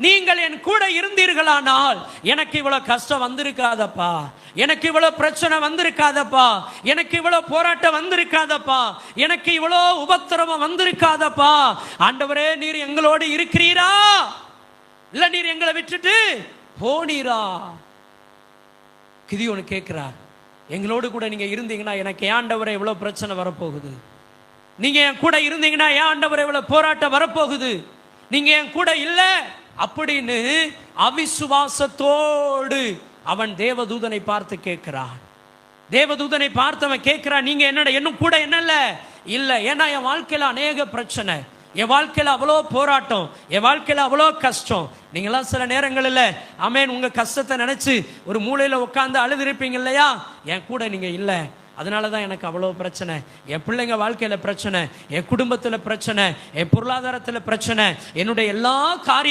நீங்கள் என் கூட இருந்தீர்களானால் எனக்கு இவ்வளவு கஷ்டம் வந்திருக்காதப்பா. எனக்கு இவ்வளவு பிரச்சனை வந்திருக்காதப்பா. எனக்கு இவ்வளவு போராட்டம் வந்திருக்காதப்பா. எனக்கு இவ்வளோ உபத்திரவம் வந்திருக்காதப்பா. ஆண்டவரே நீர் எங்களோடு இருக்கிறீரா? இல்ல நீர் எங்களை விட்டுட்டு போனீரா? கிதி ஒன்று கேட்கிறார் எங்களோடு கூட நீங்க இருந்தீங்கன்னா எனக்கு ஏன் ஆண்டவரே இவ்வளவு பிரச்சனை வரப்போகுது? நீங்க என் கூட இருந்தீங்கன்னா ஏன் ஆண்டவர் இவ்வளவு போராட்டம் வரப்போகுது? நீங்க என் கூட இல்லை? அப்படின்னு அவிசுவாசத்தோடு அவன் தேவதூதனை பார்த்து கேட்கிறான். தேவதூதனை பார்த்தவன் கேட்கிறான் நீங்க என்னடா இன்னும் கூட என்னல்ல இல்ல? ஏன்னா என் வாழ்க்கையில அநேக பிரச்சனை. என் வாழ்க்கையில் அவ்வளோ போராட்டம். என் வாழ்க்கையில் அவ்வளோ கஷ்டம். நீங்களாம் சில நேரங்களில் அமேன் உங்கள் கஷ்டத்தை நினச்சி ஒரு மூளையில் உட்காந்து அழுதுருப்பீங்க இல்லையா? என் கூட நீங்கள் இல்லை. அதனால தான் எனக்கு அவ்வளோ பிரச்சனை. என் பிள்ளைங்க வாழ்க்கையில் பிரச்சனை. என் குடும்பத்தில் பிரச்சனை. என் பொருளாதாரத்தில் பிரச்சனை. என்னுடைய எல்லா காரிய